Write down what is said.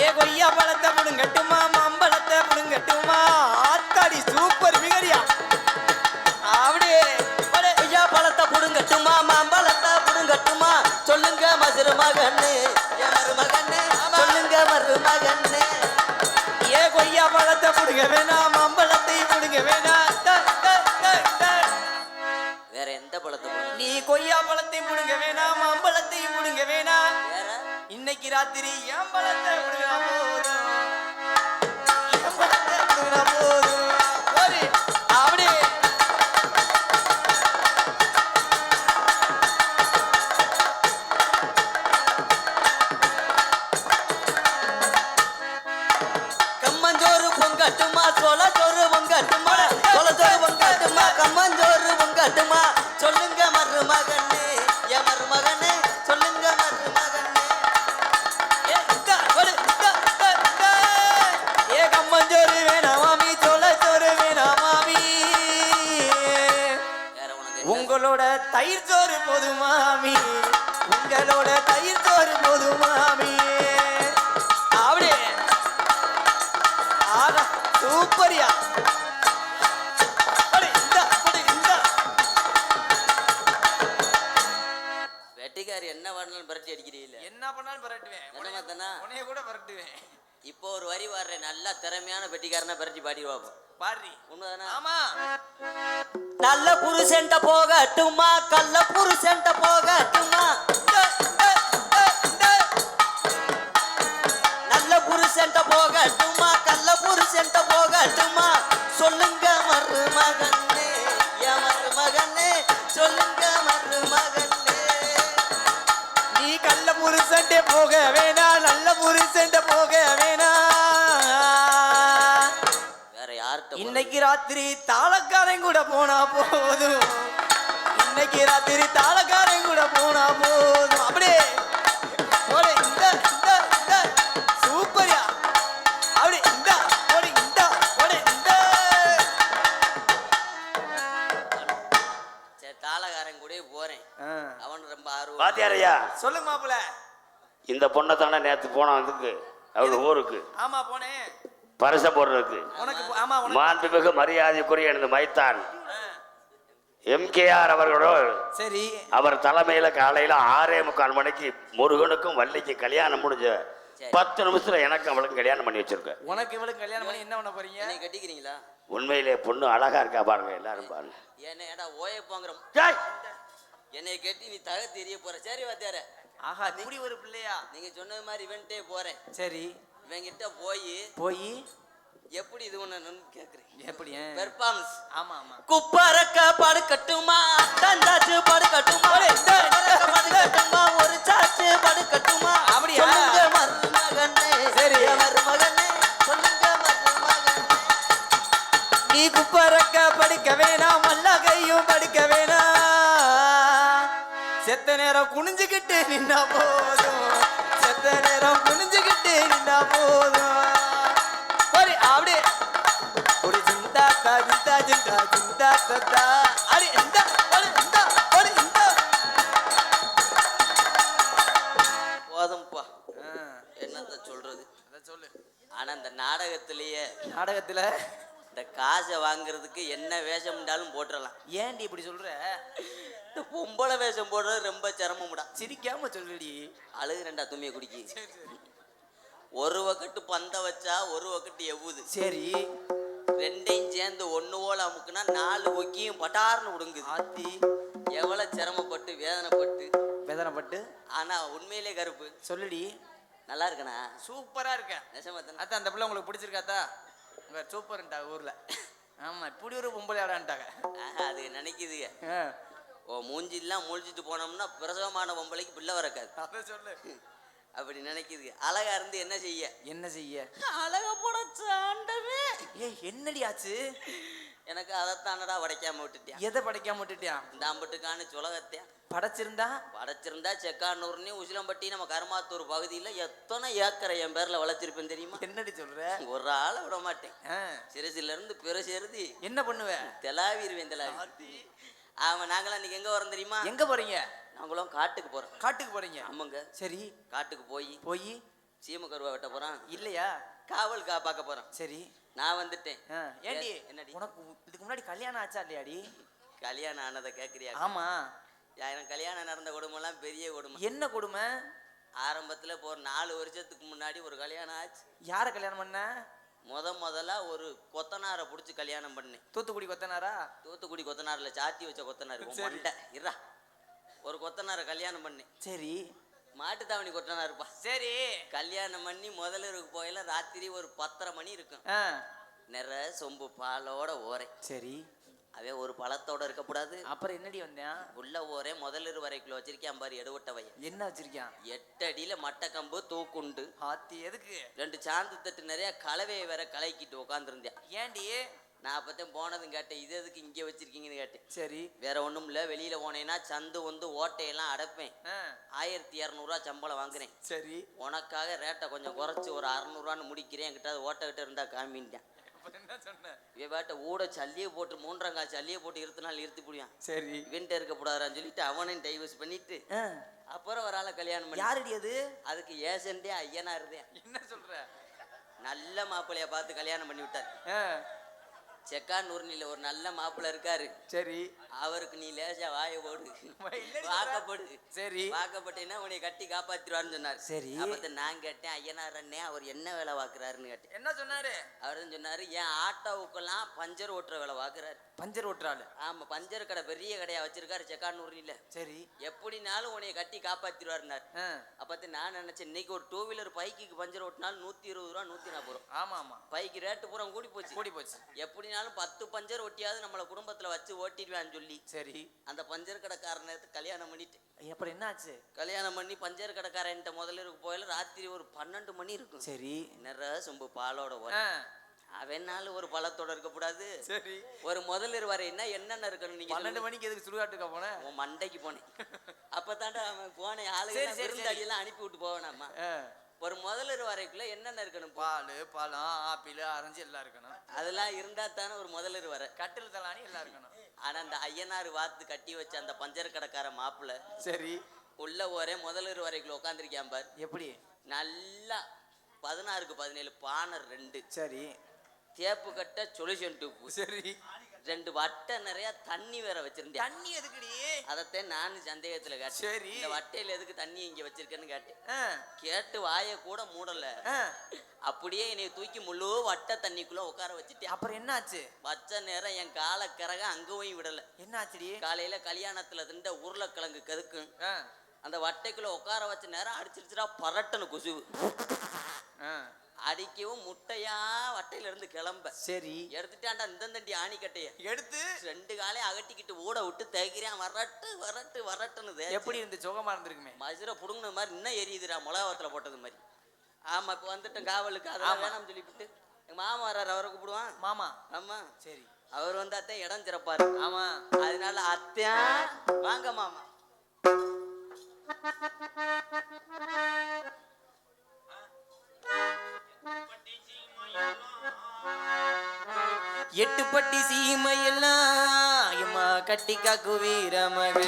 ஏ கொய்யா பழத்தை முடுங்கட்டுமா மாம்பழத்தை முடுங்கட்டுமா ஆத்தாடி சூப்பர் மிகரியா. அப்படியே ஐயா பழத்தை புடுங்கட்டுமா மாம்பழத்தை புடுங்கட்டுமா சொல்லுங்க மதுர மகன்னு இன்னைக்கு ராத்திரி என் பழத்தை முடுங்கினா போதும் என் பழத்தை முடுங்கினா போதும் ஒரு பொங்கட்டுமா சோள பொங்கட்டுமா? சோறு கம்மஞ்சோறு பொங்கட்டுமா? சொல்லுங்க மருமகனே என் மருமகனே. உங்களோட தயிர் சோறு போதும் மாமி. உங்களோட தயிர் சோறு போதும் மாமி. அப்படியே ஆடா சூப்பரியா. அடே, இந்தா, அடே, இந்தா. வெட்டிக்காரி என்ன பண்ணாலும் பிரட்டி அடிக்கிறீல்ல? என்ன பண்ணாலும் பரட்டுவேன். உன்னைய கூட பரட்டுவேன். இப்போ ஒரு வரி வர்றேன் நல்லா திறமையான பெட்டிக்காரனா பிரட்டி பாடி பார்ப்போம் பாரி உண்மைதானா? ஆமா. நல்ல புருஷன்ட்ட போகட்டுமா? கள்ள புருஷன்ட்ட போகட்டுமா. நல்ல புருஷன்ட்ட போகட்டுமா? கள்ள புருஷன்ட்ட போகட்டுமா? சொல்லுங்க மருமகனே என் மருமகனே சொல்லுங்க மருமகனே. நீ கள்ள புருஷன்டே போக வேணாம் நல்ல புருஷன்ட போக வேணாம் வேற யார்கிட்ட இன்னைக்கு ராத்திரி தாளக்காரன் கூட போனா போதும். இன்னைக்கு ராத்திரி தாளக்காரன் கூட போனா போதும். அப்படியே. போடு, இந்த இந்த இந்த. சூப்பர்யா அப்படி இந்த போடு, இந்த போடு, இந்த. சரி தாளகாரன் கூட போறேன். அவன் ரொம்ப ஆர்வம் வாத்தியாரையா சொல்லுங்க மாப்பிள்ள. இந்த பொண்ணை தானே நேற்று போனோம் அதுக்கு அவங்க ஊருக்கு. ஆமா போனேன் பரிசை போடுறதுக்கு. மாண்புமிகு மரியாதைக்குரிய எனது மைத்தான். எம்கேஆர் அவர்களோடு சரி. அவர் தலைமையில காலையில ஆறே முக்கால் மணிக்கு முருகனுக்கும் வள்ளிக்கு கல்யாணம் முடிஞ்ச. பத்து நிமிஷத்துல எனக்கு அவளுக்கு கல்யாணம் பண்ணி வச்சிருக்கேன் உனக்கு இவளுக்கு கல்யாணம் பண்ணி என்ன பண்ண போறீங்க? கட்டிக்கிறீங்களா? உண்மையிலே பொண்ணு அழகா இருக்கா பாருங்க எல்லாரும் பாருங்க. என்ன ஏடா ஓய போங்கிற ஏய்! என்னை கட்டி நீ தக தெரிய போற சரி வாத்தியார ஆஹா இப்படி ஒரு பிள்ளையா நீங்க சொன்னது மாதிரி இவன்ட்டே போறேன் சரி இவன்கிட்ட போய் போய் எப்படி இது ஒண்ணு கேக்குறேன் எப்படி பெர்ஃபார்மன்ஸ் ஆமா ஆமா குப்பரக்க படுக்கட்டுமா தந்தாச்சு படுக்கட்டுமா ஒரு சாச்சு படுக்கட்டுமா நின்னா போதும். செத்த நேரம் குனிஞ்சுக்கிட்டு நின்னா போதும். ஒரு அப்படியே ஒரு ஜிந்தா தா ஜிந்தா ஜிந்தா ஜிந்தா தத்தா அடி இந்த ஒரு இந்த ஒரு இந்த. போதும்பா. என்னத்த சொல்றது? சொல்லு. ஆனா இந்த நாடகத்திலேயே நாடகத்துல? இந்த காசை வாங்குறதுக்கு என்ன வேஷம்னாலும் போட்டுறலாம். ஏன்டி இப்படி சொல்ற? இந்த பொம்பளை வேஷம் போடுறது ரொம்ப சிரமம்டா. சிரிக்காம சொல்லுடி. அழுகுறேன்டா துணியை குடிக்கி. ஒரு வக்கட்டு பந்த வச்சா ஒரு வக்கட்டு எவ்வுது. சரி. ரெண்டையும் சேர்ந்து ஒண்ணு போல அமுக்குனா நாலு ஒக்கியும் பட்டார்னு விடுங்குது ஆத்தி. எவ்வளவு சிரமப்பட்டு வேதனைப்பட்டு. வேதனைப்பட்டு. ஆனா உண்மையிலே கருப்பு. சொல்லுடி. நல்லா இருக்கணா சூப்பரா இருக்க நெசமாத்தனா அதான் அந்த பிள்ளை உங்களுக்கு பிடிச்சிருக்காத்தா? உங்க சூப்பர்ன்டா ஊர்ல. ஆமா இப்படி ஒரு பொம்பளை ஆடான்ட்டாங்க. அது நினைக்குதுங்க. ஓ மூஞ்சிலாம் முழிச்சிட்டு போனோம்னா பிரசவமான பொம்பளைக்கு பிள்ளை வரக்காது அதை சொல்லு. அப்படி நினைக்குது. அழகா இருந்து என்ன செய்ய? என்ன செய்ய? அழகா போட சாண்டவே ஏய் என்னடி ஆச்சு? எனக்கு அதைத்தானடா உடைக்காம விட்டுட்டியா? எதை படைக்காம விட்டுட்டியான் இந்த அம்பட்டுக்கான சுலகத்தையும் படைச்சிருந்தா? படைச்சிருந்தா செக்கானூர்னி உசிலம்பட்டி நம்ம கருமாத்தூர் பகுதியில் எத்தனை ஏக்கரை என் பேர்ல வளர்ச்சிருப்பேன் தெரியுமா? என்னடி சொல்ற? ஒரு ஆளை விட மாட்டேன் ஆ, சிறுசில இருந்து பெருசு என்ன பண்ணுவ? தெலாவிடுவேன் தெலாவி. ஆமா நாங்களாம் இன்னைக்கு எங்க வரோம் தெரியுமா? எங்க போறீங்க? நாங்களும் காட்டுக்கு போறோம். காட்டுக்கு போறீங்க? ஆமாங்க. சரி. காட்டுக்கு போய் போய்? சீம கருவா வெட்ட போறோம். இல்லையா? காவல் கா பார்க்க போறோம். சரி. நான் வந்துட்டேன். ஏண்டி? என்னடி? உனக்கு இதுக்கு முன்னாடி கல்யாணம் ஆச்சா இல்லையாடி? கல்யாணம் ஆனதை கேட்குறியா ஆமா. எனக்கு கல்யாணம் நடந்த குடும்பம்லாம் பெரிய குடும்பம் என்ன கொடுமை? ஆரம்பத்துல இப்போ ஒரு நாலு வருஷத்துக்கு முன்னாடி ஒரு கல்யாணம் ஆச்சு. யார கல்யாணம் பண்ண? முத முதல்ல ஒரு கொத்தனாரை பிடிச்சி கல்யாணம் பண்ணேன் தூத்துக்குடி கொத்தனாரா? தூத்துக்குடி கொத்தனார்ல சாத்தி வச்ச கொத்தனார். மண்டை. இருடா ஒரு கொத்தனாரை கல்யாணம் பண்ணேன் சரி. மாட்டுத்தாவணி கொத்தனாருப்பா. சரி. கல்யாணம் பண்ணி முதல்ல இருக்கு போயில ராத்திரி ஒரு பத்தரை மணி இருக்கும். நிற சொம்பு பாலோட ஓரை. சரி. அவன் ஒரு பழத்தோட இருக்கக்கூடாது. அப்புறம் என்னடி வந்தேன்? உள்ள ஓரே முதலிரு வரைக்குள்ள வச்சிருக்கான் பாரு எடுவட்ட வையன் என்ன வச்சிருக்கான் எட்டு அடியில மட்டக்கம்பு தூக்குண்டு. ஆத்தி எதுக்கு? ரெண்டு சாந்து தட்டு நிறைய கலவையை வேற கலக்கிட்டு உட்காந்துருந்தேன் ஏண்டி நான் அப்பதான் போனதும் கேட்டேன் இது எதுக்கு இங்கே வச்சிருக்கீங்கன்னு கேட்டேன். சரி. வேற ஒண்ணும் இல்ல வெளியில போனேன்னா சந்து வந்து ஓட்டையெல்லாம் அடைப்பேன். ஆயிரத்தி இரநூறுவா சம்பளம் வாங்குறேன் சரி. உனக்காக ரேட்டை கொஞ்சம் குறைச்சி ஒரு அறநூறுவான்னு முடிக்கிறேன் என்கிட்ட ஓட்ட கிட்ட இருந்தா காமின்ட்டேன். ஊட சல்லியை போட்டு மூன்றங்கால் சல்லியை போட்டு இருத்து நாள் இருத்தி புடியான் சரி. இவன்ட்ட இருக்கக்கூடாதான்னு சொல்லிட்டு அவனையும் டைவர்ஸ் பண்ணிட்டு அப்புறம் ஒரு ஆளை கல்யாணம் பண்ணி யாரடி அது? அதுக்கு ஏசண்டே ஐயனா இருந்தேன் என்ன சொல்ற? நல்ல மாப்பிள்ளைய பார்த்து கல்யாணம் பண்ணி விட்டார். ஆ, செக்கானூர்னில ஒரு நல்ல மாப்பிள்ளை இருக்காரு. சரி. அவருக்கு நீ லேசா வாய போடு. வாக்கப்படு சரி. வாக்கப்பட்டேன்னா உன்னை கட்டி காப்பாத்திடுவான்னு சொன்னார். சரி. அப்பத்த நான் கேட்டேன் ஐயனார் அண்ணே அவர் என்ன வேலை பார்க்கறாருன்னு கேட்டேன். என்ன சொன்னாரு? அவர் சொன்னாரு என் ஆட்டோவுக்கெல்லாம் பஞ்சர் ஓட்டுற வேலை பார்க்கறாரு. பஞ்சர் ஓட்டுறாள். ஆமா பஞ்சர் கடை பெரிய கடையா வச்சிருக்காரு செக்கானூர்னில சரி. எப்படினாலும் உன்னை கட்டி காப்பாத்திடுவாருனார் அப்பத்த நான் நினைச்சேன் இன்னைக்கு ஒரு டூ வீலர் பைக்குக்கு பஞ்சர் ஓட்டினாலும் நூத்தி இருபது ரூபா நூத்தி நாற்பது ரூபா. ஆமா ஆமா. பைக்கு ரேட்டு பூரா கூடி போச்சு. கூடி போச்சு. எப்படினாலும் பத்து பஞ்சர் ஒட்டியாவது நம்மள குடும்பத்துல வச்சு ஓட்டிடுவான்னு சொல்லி சரி. அந்த பஞ்சர் கடைக்காரனை கல்யாணம் பண்ணிட்டு. அப்புறம் என்னாச்சு? கல்யாணம் பண்ணி பஞ்சர் கடைக்காரன்ட்ட முதல்ல இருக்கு போயில ராத்திரி ஒரு பன்னெண்டு மணி இருக்கும். சரி. நிற சொம்பு பாலோட அவனால ஒரு பழத்தோட இருக்கக்கூடாது சரி. ஒரு முதலில் வரைன்னா என்னென்ன இருக்கணும் நீங்க பன்னெண்டு. மணிக்கு எதுக்கு சுடுகாட்டுக்கா போன? உன் மண்டைக்கு போனேன். அப்பதான்டா அவன் போன சரி, ஆளுங்க சரி, விருந்தாடியெல்லாம் அனுப்பி விட்டு போவேனாமா ஒரு முதலில் வரைக்குள்ள என்னென்ன இருக்கணும். பால் பழம் ஆப்பிள் ஆரஞ்சு எல்லாம் இருக்கணும். அதெல்லாம் இருந்தா தானே ஒரு முதலில் வர. கட்டில் தலானி எல்லாம் இருக்கணும். ஆனா அந்த ஐயனார் வாத்து கட்டி வச்ச அந்த பஞ்சர் கடைக்கார மாப்பிள்ள சரி. உள்ள ஒரே முதலில் வரைக்குள்ள உட்காந்துருக்கான் பார். எப்படி? நல்லா பதினாறுக்கு பதினேழு பானர் ரெண்டு. சரி. தேப்பு கட்ட சொல்யூஷன் டியூப் சரி. ரெண்டு வட்டை நிறைய தண்ணி வேற வச்சிருந்தேன். தண்ணி எதுக்குடி? அதத்தான் நானும் சந்தேகத்துல கேட்டேன் சரி. இந்த வட்டையில எதுக்கு தண்ணி இங்க வச்சிருக்கேன்னு கேட்டேன் கேட்டு வாயை கூட மூடல. அப்படியே என்னை தூக்கி முழு வட்டை தண்ணிக்குள்ள உட்கார வச்சுட்டேன். அப்புறம் என்னாச்சு? பச்சை நேரம் என் காலை கிறக அங்கேயும் விடல. என்னாச்சுடி? காலையில கல்யாணத்துல திண்ட உருளைக்கிழங்கு கதுக்கும் அந்த வட்டைக்குள்ள உட்கார வச்ச நேரம் அடிச்சிருச்சுடா பரட்டனு கொசுவு. ஆ, அடிக்கவும் முட்டையா வட்டையில இருந்து கிளம்ப. சரி. எடுத்துட்டான்டா இந்த தண்டி ஆணிக்கட்டைய. எடுத்து. ரெண்டு காலையும் அகட்டிக்கிட்டு ஊட விட்டு தேய்க்கிறேன் வரட்டு வரட்டு வரட்டுன்னு. எப்படி இருந்து? சுகமா இருந்திருக்குமே. மதுரை புடுங்கின மாதிரி இன்னும் எரியுதுடா. மிளகாவத்துல போட்டது மாதிரி. ஆமா இப்ப வந்துட்டேன் காவலுக்கு. ஆமா. வேணாம்னு சொல்லிவிட்டு. எங்க மாமா வர்றாரு அவரை கூப்பிடுவான். மாமா. ஆமா. சரி. அவர் வந்தாத்தான் இடம் சிறப்பாரு ஆமா. அதனால அத்தியான் வாங்க மாமா. எட்டு பட்டி சீமையெல்லாம் எம்மா கட்டி காக்கு வீரமக